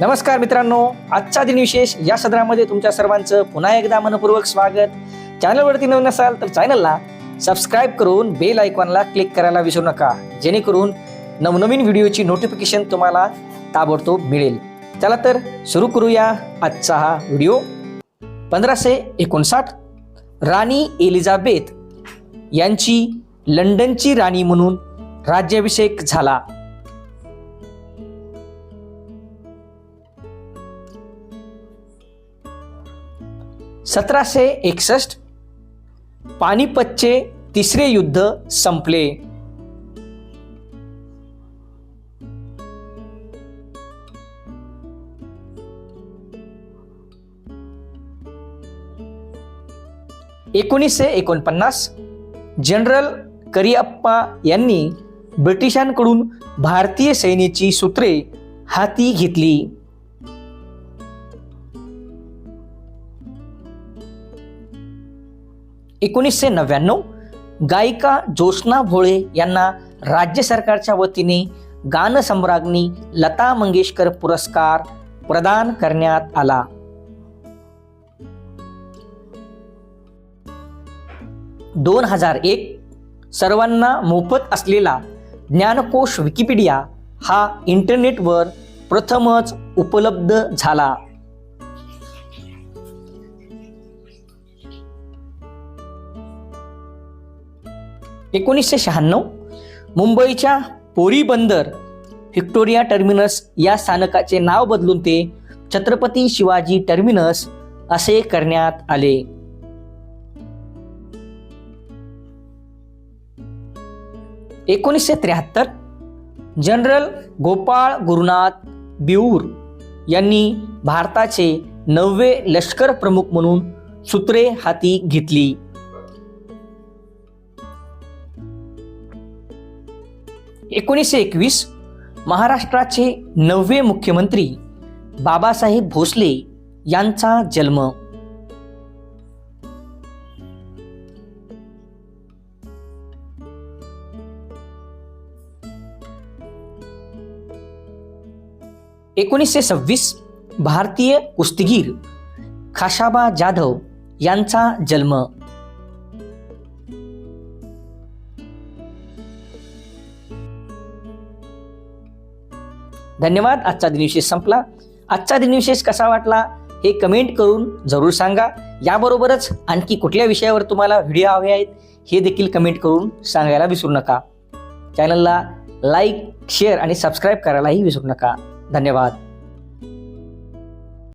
नमस्कार मित्रांनो आजचा दिनविशेष या सदरामध्ये तुमच्या सर्वांचं पुन्हा एकदा मनपूर्वक स्वागत. चॅनलवरती नवीन असाल तर चॅनलला सबस्क्राईब करून बेल आयकॉनला क्लिक करायला विसरू नका जेणेकरून नवनवीन व्हिडिओची नोटिफिकेशन तुम्हाला ताबडतोब मिळेल. चला तर सुरू करूया आजचा हा व्हिडिओ. पंधराशे एकोणसाठ राणी एलिझाबेथ यांची लंडनची राणी म्हणून राज्याभिषेक झाला. सतराशे एकसष्ट. पानिपतचे तिसरे युद्ध संपले. एकोणीसशे एकोणपन्नास जनरल करिअप्पा यांनी ब्रिटिशांकडून भारतीय सैन्याची सूत्रे हाती घेतली. एकोणीसशे नव्याण्णव गायिका ज्योत्स्ना भोळे यांना राज्य सरकारच्या वतीने गानसम्राज्ञी लता मंगेशकर पुरस्कार प्रदान करण्यात आला. दोन हजार एक सर्वांना मोफत असलेला ज्ञानकोश विकिपीडिया हा इंटरनेटवर प्रथमच उपलब्ध झाला. एकोणीसशे शहाण्णव मुंबईच्या पोरीबंदर व्हिक्टोरिया टर्मिनस या स्थानकाचे नाव बदलून ते छत्रपती शिवाजी टर्मिनस असे करण्यात आले. एकोणीसशे त्र्याहत्तर जनरल गोपाळ गुरुनाथ बिऊर यांनी भारताचे नववे लष्कर प्रमुख म्हणून सूत्रे हाती घेतली. एकोणीसशे एकवीस महाराष्ट्राचे नववे मुख्यमंत्री बाबासाहेब भोसले यांचा जन्म. एकोणीसशे सव्वीस भारतीय कुस्तीगीर खाशाबा जाधव यांचा जन्म. धन्यवाद. आजचा दिनविशेष संपला. आजचा दिनविशेष कसा वाटला हे कमेंट करून जरूर सांगा. याबरोबरच आणखी कुठल्या विषयावर तुम्हाला व्हिडिओ हवे आहेत हे देखील कमेंट करून सांगायला विसरू नका. चॅनलला लाईक शेअर आणि सबस्क्राईब करायलाही विसरू नका. धन्यवाद.